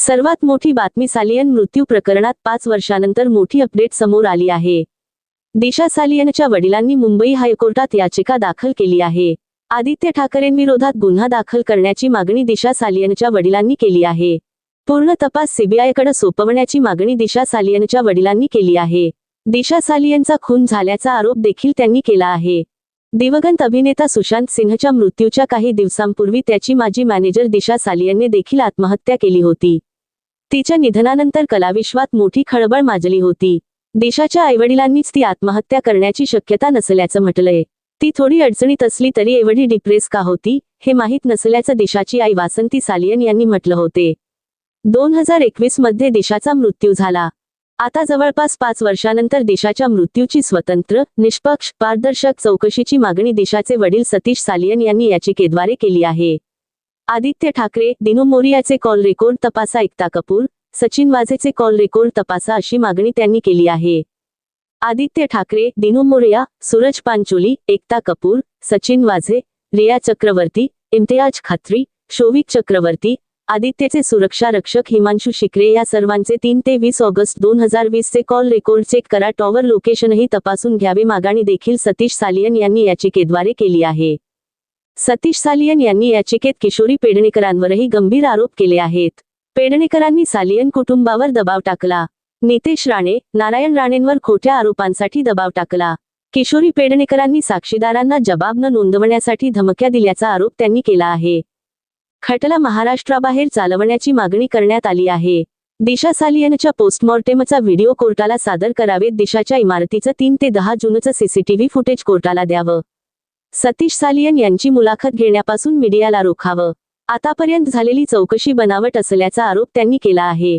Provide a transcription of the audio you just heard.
सर्वात मोठी बातमी सालियन मृत्यू प्रकरणात पाच वर्षानंतर मोठी अपडेट समोर आली आहे. दिशा सालियनच्या वडिलांनी मुंबई हायकोर्टात याचिका दाखल केली आहे. आदित्य ठाकरेंविरोधात गुन्हा दाखल करण्याची मागणी दिशा सालियनच्या वडिलांनी केली आहे. पूर्ण तपास सीबीआयकडे सोपवण्याची मागणी दिशा सालियनच्या वडिलांनी केली आहे. दिशा सालियनचा खून झाल्याचा आरोप देखील त्यांनी केला आहे. दिवंगत अभिनेता सुशांत सिंहच्या मृत्यूच्या काही दिवसांपूर्वी त्याची माजी मॅनेजर दिशा सालियनने देखील आत्महत्या केली होती. तिच्या निधनानंतर कलाविश्वात मोठी खळबळ माजली होती. देशाच्या आईवडिलांनीच ती आत्महत्या करण्याची शक्यता नसल्याचं म्हटलंय. ती थोडी अडचणीत असली तरी एवढी डिप्रेस का होती हे माहीत नसल्याचं देशाची आई वासंती सालियन यांनी म्हटलं होते. दोन हजार एकवीसमध्ये देशाचा मृत्यू झाला. आता जवळपास पाच वर्षानंतर देशाच्या मृत्यूची स्वतंत्र निष्पक्ष पारदर्शक चौकशीची मागणी देशाचे वडील सतीश सालियन यांनी याचिकेद्वारे केली आहे. आदित्य ठाकरे दिनू मोरियाचे कॉल रेकॉर्ड तपासा एकता कपूर सचिन वाझेचे कॉल रेकॉर्ड तपासा अशी मागणी त्यांनी केली आहे. आदित्य ठाकरे दिनू मोरिया सूरज पांचोली एकता कपूर सचिन वाझे रिया चक्रवर्ती इम्तियाज खात्री शोविक चक्रवर्ती आदित्यचे सुरक्षा रक्षक हिमांशू शिकरे या सर्वांचे तीन ते वीस ऑगस्ट दोन हजार वीस चे कॉल रेकॉर्ड चेक करा. टॉवर लोकेशनही तपासून घ्यावे मागणी देखील सतीश सालियन यांनी याचिकेद्वारे केली आहे. सतीश सालियन यांनी याचिकेत किशोरी पेडणेकरांवरही गंभीर आरोप केले आहेत. पेडणेकरांनी सालियन कुटुंबावर दबाव टाकला. नितेश राणे नारायण राणेंवर खोट्या आरोपांसाठी दबाव टाकला. किशोरी पेडणेकरांनी साक्षीदारांना जबाब न नोंदवण्यासाठी धमक्या दिल्याचा आरोप त्यांनी केला आहे. खटला महाराष्ट्राबाहेर चालवण्याची मागणी करण्यात आली आहे. दिशा सालियनच्या पोस्टमॉर्टेमचा व्हिडिओ कोर्टाला सादर करावेत दिशाच्या इमारतीचं तीन ते दहा जूनचं सीसीटीव्ही फुटेज कोर्टाला द्यावं. सतीश सालियन यांची मुलाखत घेण्यापासून मीडियाला रोखावं. आतापर्यंत झालेली चौकशी बनावट असल्याचा आरोप त्यांनी केला आहे.